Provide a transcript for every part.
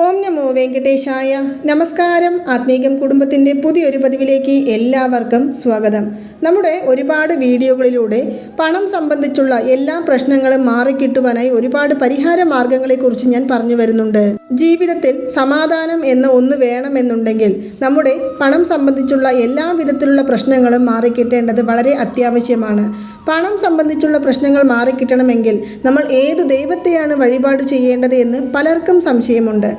ഓം നമോ വെങ്കടേശായ. നമസ്കാരം. ആത്മീകം കുടുംബത്തിന്റെ പുതിയൊരു പതിവിലേക്ക് എല്ലാവർക്കും സ്വാഗതം. നമ്മുടെ ഒരുപാട് വീഡിയോകളിലൂടെ പണം സംബന്ധിച്ചുള്ള എല്ലാ പ്രശ്നങ്ങളും മാറിക്കിട്ടുവാനായി ഒരുപാട് പരിഹാര മാർഗങ്ങളെക്കുറിച്ച് ഞാൻ പറഞ്ഞു വരുന്നുണ്ട്. ജീവിതത്തിൽ സമാധാനം എന്ന ഒന്ന് വേണമെന്നുണ്ടെങ്കിൽ നമ്മുടെ പണം സംബന്ധിച്ചുള്ള എല്ലാ വിധത്തിലുള്ള പ്രശ്നങ്ങളും മാറിക്കിട്ടേണ്ടത് വളരെ അത്യാവശ്യമാണ്. പണം സംബന്ധിച്ചുള്ള പ്രശ്നങ്ങൾ മാറിക്കിട്ടണമെങ്കിൽ നമ്മൾ ഏതു ദൈവത്തെയാണ് വഴിപാട് ചെയ്യേണ്ടത് എന്ന് പലർക്കും സംശയമുണ്ട്.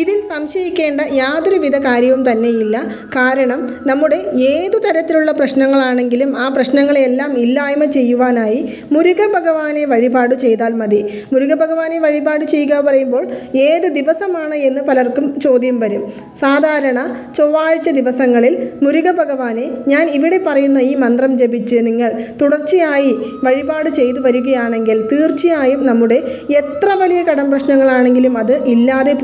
ഇതിൽ സംശയിക്കേണ്ട യാതൊരുവിധ കാര്യവും തന്നെയില്ല. കാരണം നമ്മുടെ ഏതു തരത്തിലുള്ള പ്രശ്നങ്ങളാണെങ്കിലും ആ പ്രശ്നങ്ങളെയെല്ലാം ഇല്ലായ്മ ചെയ്യുവാനായി മുരുക ഭഗവാനെ വഴിപാട് ചെയ്താൽ മതി. മുരുക ഭഗവാനെ വഴിപാട് ചെയ്യുക പറയുമ്പോൾ ഏത് ദിവസമാണ് എന്ന് പലർക്കും ചോദ്യം വരും. സാധാരണ ചൊവ്വാഴ്ച ദിവസങ്ങളിൽ മുരുക ഭഗവാനെ ഞാൻ ഇവിടെ പറയുന്ന ഈ മന്ത്രം ജപിച്ച് നിങ്ങൾ തുടർച്ചയായി വഴിപാട് ചെയ്തു വരികയാണെങ്കിൽ തീർച്ചയായും നമ്മുടെ എത്ര വലിയ കടം പ്രശ്നങ്ങളാണെങ്കിലും അത് ഇല്ലാതെ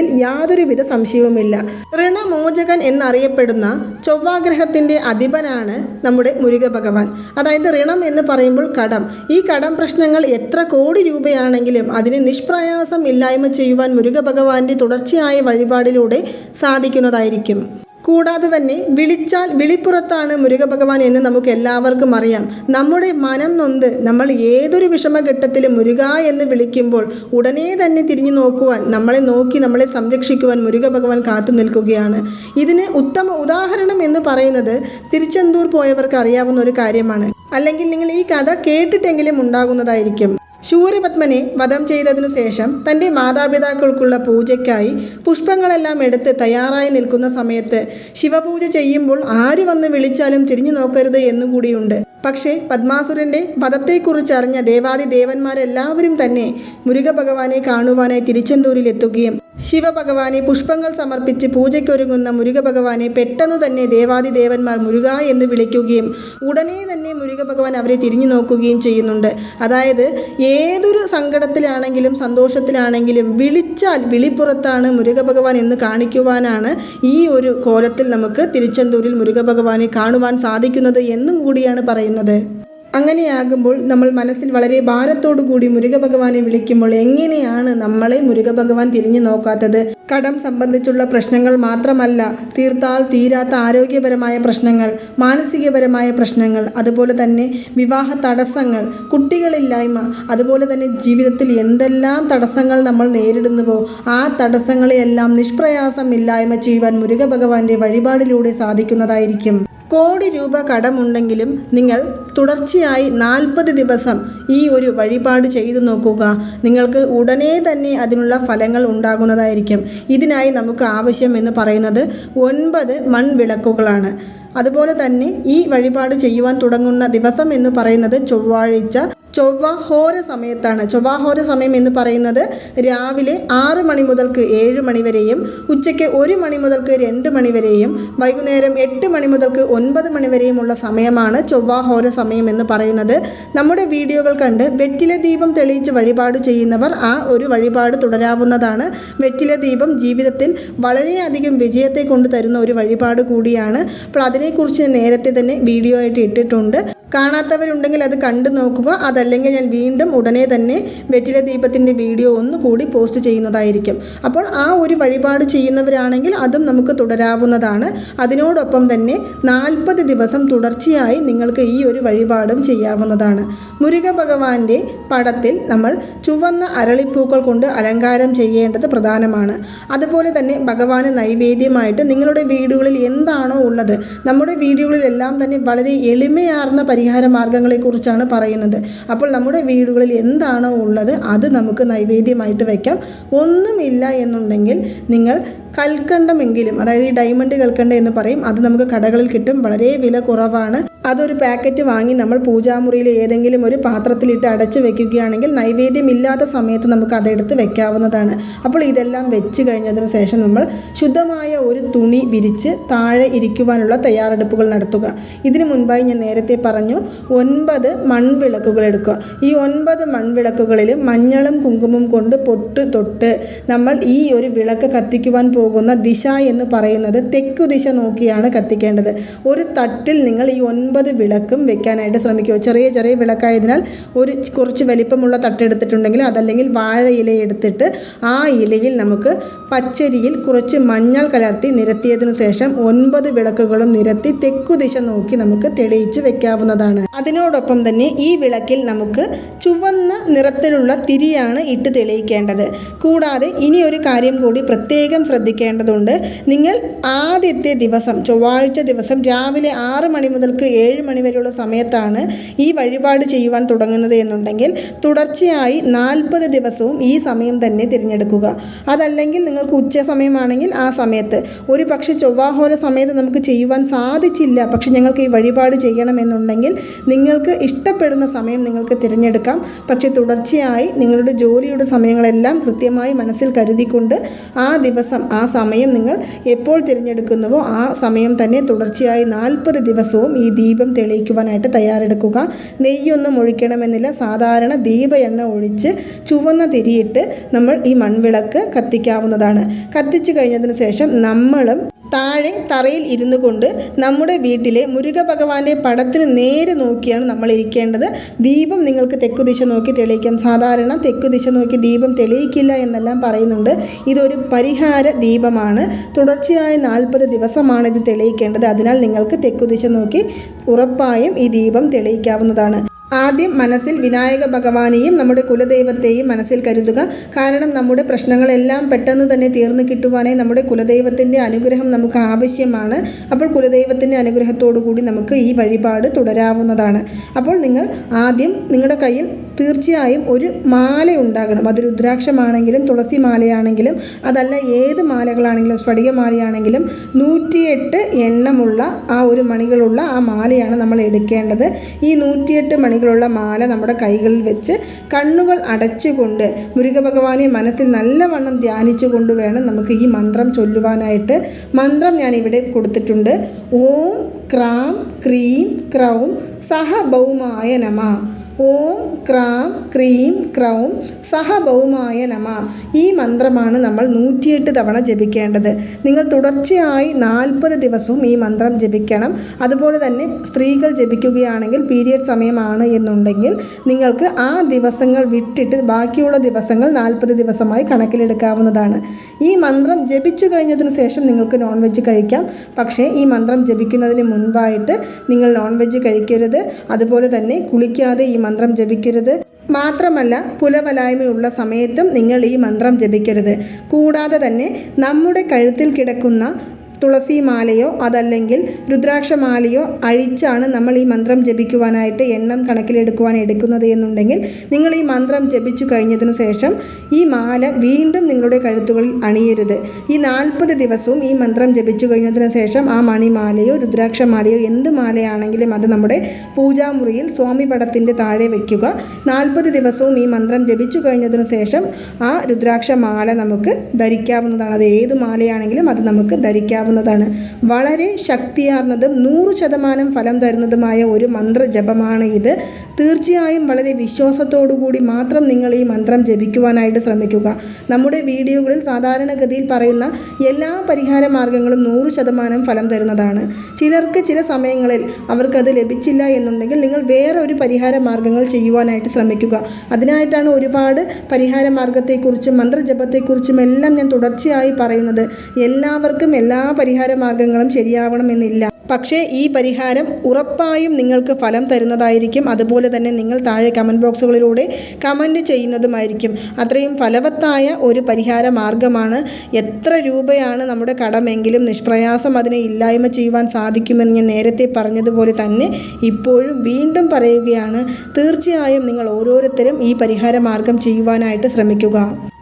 പോകുമെന്നതിൽ യാതൊരുവിധ സംശയവുമില്ല. ഋണമോചകൻ എന്നറിയപ്പെടുന്ന ചൊവ്വാഗ്രഹത്തിന്റെ അധിപനാണ് നമ്മുടെ മുരുക ഭഗവാൻ അതായത് ഋണം എന്ന് പറയുമ്പോൾ കടം. ഈ കടം പ്രശ്നങ്ങൾ എത്ര കോടി രൂപയാണെങ്കിലും അതിനെ നിഷ്പ്രയാസം ഇല്ലായ്മ ചെയ്യുവാൻ മുരുക ഭഗവാന്റെ തുടർച്ചയായ വഴിപാടിലൂടെ സാധിക്കുന്നതായിരിക്കും. കൂടാതെ തന്നെ വിളിച്ചാൽ വിളിപ്പുറത്താണ് മുരുകഭഗവാൻ എന്ന് നമുക്ക് എല്ലാവർക്കും അറിയാം. നമ്മുടെ മനം നൊന്ത് നമ്മൾ ഏതൊരു വിഷമഘട്ടത്തിലും മുരുക എന്ന് വിളിക്കുമ്പോൾ ഉടനെ തന്നെ തിരിഞ്ഞു നോക്കുവാൻ നമ്മളെ നോക്കി നമ്മളെ സംരക്ഷിക്കുവാൻ മുരുക ഭഗവാൻ കാത്തു നിൽക്കുകയാണ്. ഇതിന് ഉത്തമ ഉദാഹരണം എന്ന് പറയുന്നത് തിരുച്ചെന്തൂർ പോയവർക്ക് അറിയാവുന്ന ഒരു കാര്യമാണ്. അല്ലെങ്കിൽ നിങ്ങൾ ഈ കഥ കേട്ടിട്ടെങ്കിലും ഉണ്ടാകുന്നതായിരിക്കും. ശൂരപത്മനെ വധം ചെയ്തതിനു ശേഷം തന്റെ മാതാപിതാക്കൾക്കുള്ള പൂജയ്ക്കായി പുഷ്പങ്ങളെല്ലാം എടുത്ത് തയ്യാറായി നിൽക്കുന്ന സമയത്ത് ശിവപൂജ ചെയ്യുമ്പോൾ ആര് വന്ന് വിളിച്ചാലും തിരിഞ്ഞു നോക്കരുത് എന്നുകൂടിയുണ്ട്. പക്ഷേ പത്മാസുരന്റെ വധത്തെക്കുറിച്ചറിഞ്ഞ ദേവാദി ദേവന്മാരെല്ലാവരും തന്നെ മുരുക ഭഗവാനെ കാണുവാനായി തിരുച്ചെന്തൂരിൽ എത്തുകയും ശിവഭഗവാനെ പുഷ്പങ്ങൾ സമർപ്പിച്ച് പൂജയ്ക്കൊരുങ്ങുന്ന മുരുക ഭഗവാനെ പെട്ടെന്ന് തന്നെ ദേവാദി ദേവന്മാർ മുരുക എന്ന് വിളിക്കുകയും ഉടനെ തന്നെ മുരുക ഭഗവാൻ അവരെ തിരിഞ്ഞു നോക്കുകയും ചെയ്യുന്നുണ്ട്. അതായത് ഏതൊരു സങ്കടത്തിലാണെങ്കിലും സന്തോഷത്തിലാണെങ്കിലും വിളിച്ചാൽ വിളിപ്പുറത്താണ് മുരുക ഭഗവാൻ എന്ന് കാണിക്കുവാനാണ് ഈ ഒരു കോലത്തിൽ നമുക്ക് തിരുച്ചെന്തൂരിൽ മുരുക ഭഗവാനെ കാണുവാൻ സാധിക്കുന്നത് എന്നും കൂടിയാണ് പറയുന്നത്. അങ്ങനെയാകുമ്പോൾ നമ്മൾ മനസ്സിൽ വളരെ ഭാരത്തോടു കൂടി മുരുക ഭഗവാനെ വിളിക്കുമ്പോൾ എങ്ങനെയാണ് നമ്മളെ മുരുക ഭഗവാൻ തിരിഞ്ഞു നോക്കാത്തത്? കടം സംബന്ധിച്ചുള്ള പ്രശ്നങ്ങൾ മാത്രമല്ല തീർത്താൽ തീരാത്ത ആരോഗ്യപരമായ പ്രശ്നങ്ങൾ മാനസികപരമായ പ്രശ്നങ്ങൾ അതുപോലെ തന്നെ വിവാഹ തടസ്സങ്ങൾ കുട്ടികളില്ലായ്മ അതുപോലെ തന്നെ ജീവിതത്തിൽ എന്തെല്ലാം തടസ്സങ്ങൾ നമ്മൾ നേരിടുന്നുവോ ആ തടസ്സങ്ങളെയെല്ലാം നിഷ്പ്രയാസം ഇല്ലായ്മ ചെയ്യുവാൻ മുരുക ഭഗവാന്റെ വഴിപാടിലൂടെ സാധിക്കുന്നതായിരിക്കും. കോടി രൂപ കടമുണ്ടെങ്കിലും നിങ്ങൾ തുടർച്ചയായി നാൽപ്പത് ദിവസം ഈ ഒരു വഴിപാട് ചെയ്തു നോക്കുക. നിങ്ങൾക്ക് ഉടനെ തന്നെ അതിനുള്ള ഫലങ്ങൾ ഉണ്ടാകുന്നതായിരിക്കും. ഇതിനായി നമുക്ക് ആവശ്യം എന്ന് പറയുന്നത് ഒൻപത് മൺവിളക്കുകളാണ്. അതുപോലെ തന്നെ ഈ വഴിപാട് ചെയ്യുവാൻ തുടങ്ങുന്ന ദിവസം എന്ന് പറയുന്നത് ചൊവ്വാഴ്ച ചൊവ്വാഹോര സമയത്താണ്. ചൊവ്വാഹോര സമയം എന്ന് പറയുന്നത് രാവിലെ ആറ് മണി മുതൽക്ക് ഏഴ് മണി വരെയും ഉച്ചയ്ക്ക് ഒരു മണി മുതൽക്ക് രണ്ട് മണി വരെയും വൈകുന്നേരം എട്ട് മണി മുതൽക്ക് ഒൻപത് മണി വരെയുമുള്ള സമയമാണ് ചൊവ്വാഹോര സമയം എന്ന് പറയുന്നത്. നമ്മുടെ വീഡിയോകൾ കണ്ട് വെറ്റില ദീപം തെളിയിച്ച് വഴിപാട് ചെയ്യുന്നവർ ആ ഒരു വഴിപാട് തുടരാവുന്നതാണ്. വെറ്റില ദീപം ജീവിതത്തിൽ വളരെയധികം വിജയത്തെ കൊണ്ട് തരുന്ന ഒരു വഴിപാട് കൂടിയാണ്. അപ്പോൾ അതിനെക്കുറിച്ച് നേരത്തെ തന്നെ വീഡിയോ ആയിട്ട് ഇട്ടിട്ടുണ്ട്. കാണാത്തവരുണ്ടെങ്കിൽ അത് കണ്ടു നോക്കുക. അതല്ലെങ്കിൽ ഞാൻ വീണ്ടും ഉടനെ തന്നെ വെറ്റില ദീപത്തിന്റെ വീഡിയോ ഒന്നുകൂടി പോസ്റ്റ് ചെയ്യുന്നതായിരിക്കും. അപ്പോൾ ആ ഒരു വഴിപാട് ചെയ്യുന്നവരാണെങ്കിൽ അതും നമുക്ക് തുടരാവുന്നതാണ്. അതിനോടൊപ്പം തന്നെ നാൽപ്പത് ദിവസം തുടർച്ചയായി നിങ്ങൾക്ക് ഈ ഒരു വഴിപാടും ചെയ്യാവുന്നതാണ്. മുരുക ഭഗവാന്റെ പടത്തിൽ നമ്മൾ ചുവന്ന അരളിപ്പൂക്കൾ കൊണ്ട് അലങ്കാരം ചെയ്യേണ്ടത് പ്രധാനമാണ്. അതുപോലെ തന്നെ ഭഗവാന് നൈവേദ്യമായിട്ട് നിങ്ങളുടെ വീടുകളിൽ എന്താണോ ഉള്ളത് നമ്മുടെ വീടുകളിലെല്ലാം തന്നെ വളരെ എളിമയാർന്ന പരിഹാര മാർഗങ്ങളെക്കുറിച്ചാണ് പറയുന്നത്. അപ്പോൾ നമ്മുടെ വീടുകളിൽ എന്താണോ ഉള്ളത് അത് നമുക്ക് നൈവേദ്യമായിട്ട് വയ്ക്കാം ഒന്നുമില്ല എന്നുണ്ടെങ്കിൽ നിങ്ങൾ കൽക്കണ്ടമെങ്കിലും അതായത് ഈ ഡയമണ്ട് കൽക്കണ്ട എന്ന് പറയും അത് നമുക്ക് കടകളിൽ കിട്ടും. വളരെ വില കുറവാണ്. അതൊരു പാക്കറ്റ് വാങ്ങി നമ്മൾ പൂജാമുറിയിൽ ഏതെങ്കിലും ഒരു പാത്രത്തിലിട്ട് അടച്ചു വെക്കുകയാണെങ്കിൽ നൈവേദ്യമില്ലാത്ത സമയത്ത് നമുക്ക് അതെടുത്ത് വെക്കാവുന്നതാണ്. അപ്പോൾ ഇതെല്ലാം വെച്ച് കഴിഞ്ഞതിന് ശേഷം നമ്മൾ ശുദ്ധമായ ഒരു തുണി വിരിച്ച് താഴെ ഇരിക്കുവാനുള്ള തയ്യാറെടുപ്പുകൾ നടത്തുക. ഇതിനു മുൻപായി ഞാൻ നേരത്തെ പറഞ്ഞു ഒൻപത് മൺവിളക്കുകൾ എടുക്കുക. ഈ ഒൻപത് മൺവിളക്കുകളിൽ മഞ്ഞളും കുങ്കുമം കൊണ്ട് പൊട്ട് തൊട്ട് നമ്മൾ ഈ ഒരു വിളക്ക് കത്തിക്കുവാൻ പോകുന്ന ദിശ എന്ന് പറയുന്നത് തെക്കു ദിശ നോക്കിയാണ് കത്തിക്കേണ്ടത്. ഒരു തട്ടിൽ നിങ്ങൾ ഈ ഒൻപത് ഒൻപത് വിളക്കും വെക്കാനായിട്ട് ശ്രമിക്കുക. ചെറിയ ചെറിയ വിളക്കായതിനാൽ ഒരു കുറച്ച് വലിപ്പമുള്ള തട്ടെടുത്തിട്ടുണ്ടെങ്കിൽ അതല്ലെങ്കിൽ വാഴ ഇല എടുത്തിട്ട് ആ ഇലയിൽ നമുക്ക് പച്ചരിയിൽ കുറച്ച് മഞ്ഞൾ കലർത്തി നിരത്തിയതിനു ശേഷം ഒൻപത് വിളക്കുകളും നിരത്തി തെക്കുദിശ നോക്കി നമുക്ക് തെളിയിച്ച് വെക്കാവുന്നതാണ്. അതിനോടൊപ്പം തന്നെ ഈ വിളക്കിൽ നമുക്ക് ചുവന്ന നിറത്തിലുള്ള തിരിയാണ് ഇട്ട് തെളിയിക്കേണ്ടത്. കൂടാതെ ഇനി ഒരു കാര്യം കൂടി പ്രത്യേകം ശ്രദ്ധിക്കേണ്ടതുണ്ട്. നിങ്ങൾ ആദ്യത്തെ ദിവസം ചൊവ്വാഴ്ച ദിവസം രാവിലെ ആറ് മണി മുതൽക്ക് ഏഴ് മണിവരെയുള്ള സമയത്താണ് ഈ വഴിപാട് ചെയ്യുവാൻ തുടങ്ങുന്നത് എന്നുണ്ടെങ്കിൽ തുടർച്ചയായി നാൽപ്പത് ദിവസവും ഈ സമയം തന്നെ തിരഞ്ഞെടുക്കുക. അതല്ലെങ്കിൽ നിങ്ങൾക്ക് ഉച്ച സമയമാണെങ്കിൽ ആ സമയത്ത്. ഒരു പക്ഷേ ചൊവ്വാഹോര സമയത്ത് നമുക്ക് ചെയ്യുവാൻ സാധിച്ചില്ല. പക്ഷെ ഞങ്ങൾക്ക് ഈ വഴിപാട് ചെയ്യണമെന്നുണ്ടെങ്കിൽ നിങ്ങൾക്ക് ഇഷ്ടപ്പെടുന്ന സമയം നിങ്ങൾക്ക് തിരഞ്ഞെടുക്കാം. പക്ഷേ തുടർച്ചയായി നിങ്ങളുടെ ജോലിയുടെ സമയങ്ങളെല്ലാം കൃത്യമായി മനസ്സിൽ കരുതിക്കൊണ്ട് ആ ദിവസം ആ സമയം നിങ്ങൾ എപ്പോൾ തിരഞ്ഞെടുക്കുന്നുവോ ആ സമയം തന്നെ തുടർച്ചയായി നാൽപ്പത് ദിവസവും ഈ ദീപം തെളിയിക്കുവാനായിട്ട് തയ്യാറെടുക്കുക. നെയ്യൊന്നും ഒഴിക്കണമെന്നില്ല. സാധാരണ ദീപ എണ്ണ ഒഴിച്ച് ചുവന്ന തിരിയിട്ട് നമ്മൾ ഈ മൺവിളക്ക് കത്തിക്കാവുന്നതാണ്. കത്തിച്ചു കഴിഞ്ഞതിന് ശേഷം നമ്മളും താഴെ തറയിൽ ഇരുന്നു കൊണ്ട് നമ്മുടെ വീട്ടിലെ മുരുക ഭഗവാന്റെ പടത്തിന് നേരെ നോക്കിയാണ് നമ്മൾ ഇരിക്കേണ്ടത്. ദീപം നിങ്ങൾക്ക് തെക്കുദിശ നോക്കി തെളിയിക്കാം. സാധാരണ തെക്കുദിശ നോക്കി ദീപം തെളിയിക്കില്ല എന്നെല്ലാം പറയുന്നുണ്ട്. ഇതൊരു പരിഹാര ദീപമാണ്. തുടർച്ചയായ നാൽപ്പത് ദിവസമാണ് ഇത് തെളിയിക്കേണ്ടത്. അതിനാൽ നിങ്ങൾക്ക് തെക്കുദിശ നോക്കി ഉറപ്പായും ഈ ദീപം തെളിയിക്കാവുന്നതാണ്. ആദ്യം മനസ്സിൽ വിനായക ഭഗവാനെയും നമ്മുടെ കുലദൈവത്തെയും മനസ്സിൽ കരുതുക. കാരണം നമ്മുടെ പ്രശ്നങ്ങളെല്ലാം പെട്ടെന്ന് തന്നെ തീർന്നു കിട്ടുവാനായി നമ്മുടെ കുലദൈവത്തിന്റെ അനുഗ്രഹം നമുക്ക് ആവശ്യമാണ്. അപ്പോൾ കുലദൈവത്തിന്റെ അനുഗ്രഹത്തോടു കൂടി നമുക്ക് ഈ വഴിപാട് തുടരാവുന്നതാണ്. അപ്പോൾ നിങ്ങൾ ആദ്യം നിങ്ങളുടെ കയ്യിൽ തീർച്ചയായും ഒരു മാല ഉണ്ടാകണം. അത് രുദ്രാക്ഷമാണെങ്കിലും തുളസി മാലയാണെങ്കിലും അതല്ല ഏത് മാലകളാണെങ്കിലും സ്ഫടിക മാലയാണെങ്കിലും നൂറ്റിയെട്ട് എണ്ണമുള്ള ആ ഒരു മണികളുള്ള ആ മാലയാണ് നമ്മൾ എടുക്കേണ്ടത്. ഈ നൂറ്റിയെട്ട് മണികളുള്ള മാല നമ്മുടെ കൈകളിൽ വെച്ച് കണ്ണുകൾ അടച്ചുകൊണ്ട് മുരുകഭഗവാനെ മനസ്സിൽ നല്ലവണ്ണം ധ്യാനിച്ചുകൊണ്ട് വേണം നമുക്ക് ഈ മന്ത്രം ചൊല്ലുവാനായിട്ട്. മന്ത്രം ഞാൻ ഇവിടെ കൊടുത്തിട്ടുണ്ട്. ഓം ക്രാം ക്രീം ക്രൗം സഹ ബൗമായ നമ. ഓം ക്രാം ക്രീം ക്രൗം സഹബൗമായ നമ. ഈ മന്ത്രമാണ് നമ്മൾ നൂറ്റിയെട്ട് തവണ ജപിക്കേണ്ടത്. നിങ്ങൾ തുടർച്ചയായി നാൽപ്പത് ദിവസവും ഈ മന്ത്രം ജപിക്കണം. അതുപോലെ തന്നെ സ്ത്രീകൾ ജപിക്കുകയാണെങ്കിൽ പീരിയഡ് സമയമാണ് എന്നുണ്ടെങ്കിൽ നിങ്ങൾക്ക് ആ ദിവസങ്ങൾ വിട്ടിട്ട് ബാക്കിയുള്ള ദിവസങ്ങൾ നാൽപ്പത് ദിവസമായി കണക്കിലെടുക്കാവുന്നതാണ്. ഈ മന്ത്രം ജപിച്ചു കഴിഞ്ഞതിന് ശേഷം നിങ്ങൾക്ക് നോൺ വെജ് കഴിക്കാം. പക്ഷേ ഈ മന്ത്രം ജപിക്കുന്നതിന് മുൻപായിട്ട് നിങ്ങൾ നോൺ വെജ് കഴിക്കരുത്. അതുപോലെ തന്നെ കുളിക്കാതെ ഈ മന്ത്രം ജപിക്കരുത്. മാത്രമല്ല പുലവലായ്മയുള്ള സമയത്തും നിങ്ങൾ ഈ മന്ത്രം ജപിക്കരുത്. കൂടാതെ തന്നെ നമ്മുടെ കഴുത്തിൽ കിടക്കുന്ന തുളസി മാലയോ അതല്ലെങ്കിൽ രുദ്രാക്ഷമാലയോ അഴിച്ചാണ് നമ്മൾ ഈ മന്ത്രം ജപിക്കുവാനായിട്ട് എണ്ണം കണക്കിലെടുക്കുവാൻ എടുക്കുന്നത് എന്നുണ്ടെങ്കിൽ നിങ്ങൾ ഈ മന്ത്രം ജപിച്ചു കഴിഞ്ഞതിനു ശേഷം ഈ മാല വീണ്ടും നിങ്ങളുടെ കഴുത്തുകളിൽ അണിയരുത്. ഈ നാൽപ്പത് ദിവസവും ഈ മന്ത്രം ജപിച്ചു കഴിഞ്ഞതിന് ശേഷം ആ മണിമാലയോ രുദ്രാക്ഷമാലയോ എന്ത് മാലയാണെങ്കിലും അത് നമ്മുടെ പൂജാമുറിയിൽ സ്വാമി പടത്തിന്റെ താഴെ വയ്ക്കുക നാൽപ്പത് ദിവസവും ഈ മന്ത്രം ജപിച്ചു കഴിഞ്ഞതിനു ശേഷം ആ രുദ്രാക്ഷമാല നമുക്ക് ധരിക്കാവുന്നതാണ്. അത് ഏത് മാലയാണെങ്കിലും അത് നമുക്ക് ധരിക്കാവുന്നതാണ്. വളരെ ശക്തിയാർന്നതും നൂറ് ശതമാനം ഫലം തരുന്നതുമായ ഒരു മന്ത്രജപമാണ് ഇത്. തീർച്ചയായും വളരെ കൂടി മാത്രം നിങ്ങൾ ഈ മന്ത്രം ജപിക്കുവാനായിട്ട് ശ്രമിക്കുക. നമ്മുടെ വീഡിയോകളിൽ സാധാരണഗതിയിൽ പറയുന്ന എല്ലാ പരിഹാര മാർഗങ്ങളും നൂറ് ശതമാനം ഫലം തരുന്നതാണ്. ചിലർക്ക് ചില സമയങ്ങളിൽ അവർക്കത് ലഭിച്ചില്ല എന്നുണ്ടെങ്കിൽ നിങ്ങൾ വേറെ ഒരു പരിഹാര മാർഗങ്ങൾ ചെയ്യുവാനായിട്ട് ശ്രമിക്കുക. അതിനായിട്ടാണ് ഒരുപാട് പരിഹാര മാർഗത്തെക്കുറിച്ചും മന്ത്രജപത്തെക്കുറിച്ചും എല്ലാം ഞാൻ തുടർച്ചയായി പറയുന്നത്. എല്ലാവർക്കും എല്ലാ പരിഹാര മാർഗങ്ങളും ശരിയാവണമെന്നില്ല. പക്ഷേ ഈ പരിഹാരം ഉറപ്പായും നിങ്ങൾക്ക് ഫലം തരുന്നതായിരിക്കും. അതുപോലെ തന്നെ നിങ്ങൾ താഴെ കമന്റ് ബോക്സുകളിലൂടെ കമന്റ് ചെയ്യുന്നതുമായിരിക്കും. അത്രയും ഫലവത്തായ ഒരു പരിഹാര മാർഗമാണ് എത്ര രൂപയാണ് നമ്മുടെ കടമെങ്കിലും നിഷ്പ്രയാസം അതിനെ ഇല്ലായ്മ ചെയ്യുവാൻ സാധിക്കുമെന്ന് ഞാൻ നേരത്തെ പറഞ്ഞതുപോലെ തന്നെ ഇപ്പോഴും വീണ്ടും പറയുകയാണ്. തീർച്ചയായും നിങ്ങൾ ഓരോരുത്തരും ഈ പരിഹാര മാർഗം ചെയ്യുവാനായിട്ട് ശ്രമിക്കുക.